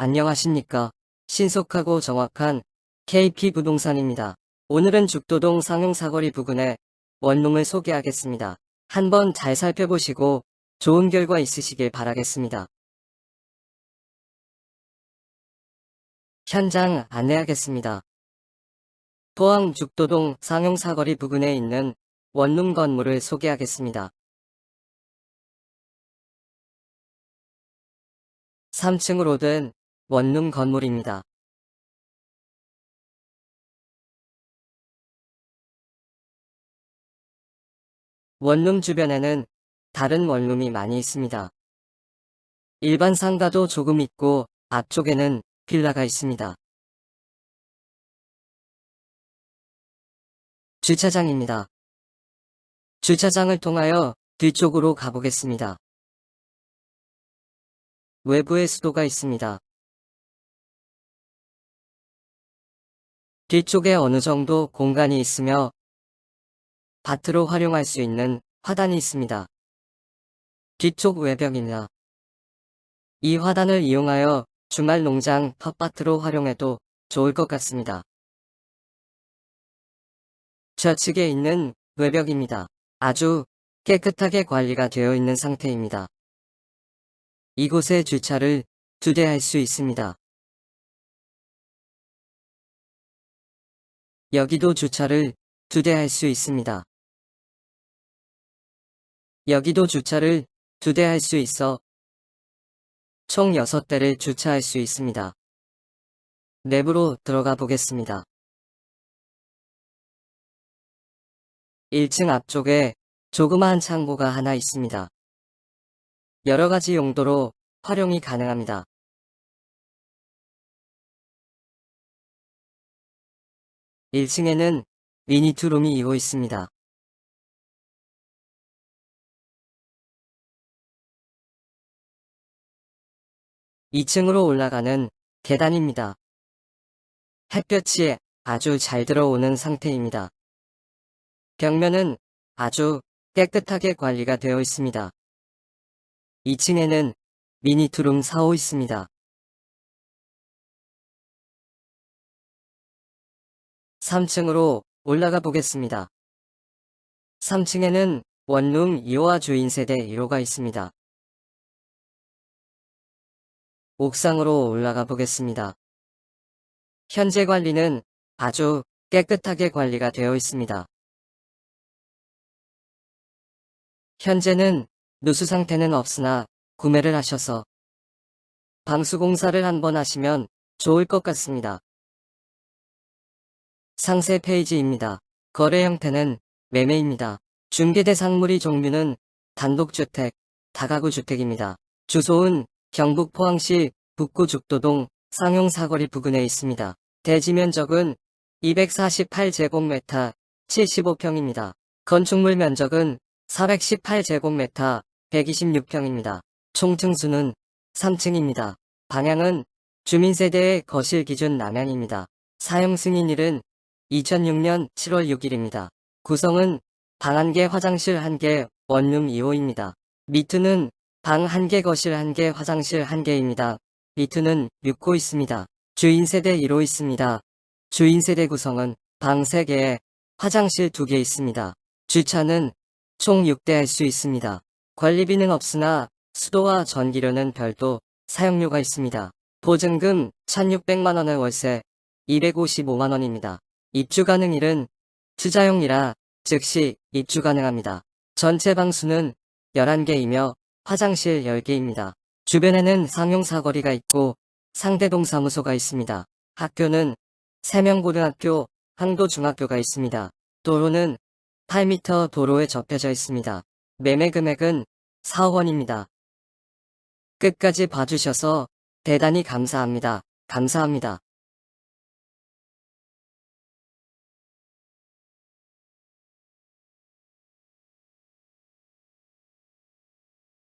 안녕하십니까. 신속하고 정확한 KP 부동산입니다. 오늘은 죽도동 상용사거리 부근의 원룸을 소개하겠습니다. 한번 잘 살펴보시고 좋은 결과 있으시길 바라겠습니다. 현장 안내하겠습니다. 포항 죽도동 상용사거리 부근에 있는 원룸 건물을 소개하겠습니다. 3층으로 된 원룸 건물입니다. 원룸 주변에는 다른 원룸이 많이 있습니다. 일반 상가도 조금 있고 앞쪽에는 빌라가 있습니다. 주차장입니다. 주차장을 통하여 뒤쪽으로 가보겠습니다. 외부에 수도가 있습니다. 뒤쪽에 어느 정도 공간이 있으며 밭으로 활용할 수 있는 화단이 있습니다. 뒤쪽 외벽입니다. 이 화단을 이용하여 주말 농장 텃밭으로 활용해도 좋을 것 같습니다. 좌측에 있는 외벽입니다. 아주 깨끗하게 관리가 되어 있는 상태입니다. 이곳에 주차를 두 대 할 수 있습니다. 여기도 주차를 두 대 할 수 있습니다. 여기도 주차를 두 대 할 수 있어 총 6대를 주차할 수 있습니다. 내부로 들어가 보겠습니다. 1층 앞쪽에 조그마한 창고가 하나 있습니다. 여러 가지 용도로 활용이 가능합니다. 1층에는 미니투룸이 이고 있습니다. (2층으로) 올라가는 계단입니다. 햇볕이 아주 잘 들어오는 상태입니다. 벽면은 아주 깨끗하게 관리가 되어 있습니다. 2층에는 미니투룸 4호 있습니다. 3층으로 올라가 보겠습니다. 3층에는 원룸 2호와 주인 세대 1호가 있습니다. 옥상으로 올라가 보겠습니다. 현재 관리는 아주 깨끗하게 관리가 되어 있습니다. 현재는 누수 상태는 없으나 구매를 하셔서 방수 공사를 한번 하시면 좋을 것 같습니다. 상세 페이지입니다. 거래 형태는 매매입니다. 중개대상물이 종류는 단독주택, 다가구주택입니다. 주소는 경북 포항시 북구 죽도동 상용사거리 부근에 있습니다. 대지 면적은 248제곱미터 75평입니다. 건축물 면적은 418제곱미터 126평입니다. 총 층수는 3층입니다. 방향은 주민세대의 거실 기준 남향입니다. 사용 승인일은 2006년 7월 6일입니다. 구성은 방 1개 화장실 1개 원룸 2호입니다. 미트는 방 1개 거실 1개 화장실 1개입니다. 미트는 6호 있습니다. 주인 세대 1호 있습니다. 주인 세대 구성은 방 3개에 화장실 2개 있습니다. 주차는 총 6대 할 수 있습니다. 관리비는 없으나 수도와 전기료는 별도 사용료가 있습니다. 보증금 1600만원의 월세 255만원입니다. 입주 가능일은 투자용이라 즉시 입주 가능합니다. 전체 방수는 11개이며 화장실 10개입니다. 주변에는 상용 사거리가 있고 상대동 사무소가 있습니다. 학교는 세명고등학교, 항도중학교가 있습니다. 도로는 8m 도로에 접혀져 있습니다. 매매 금액은 4억 원입니다. 끝까지 봐주셔서 대단히 감사합니다. 감사합니다.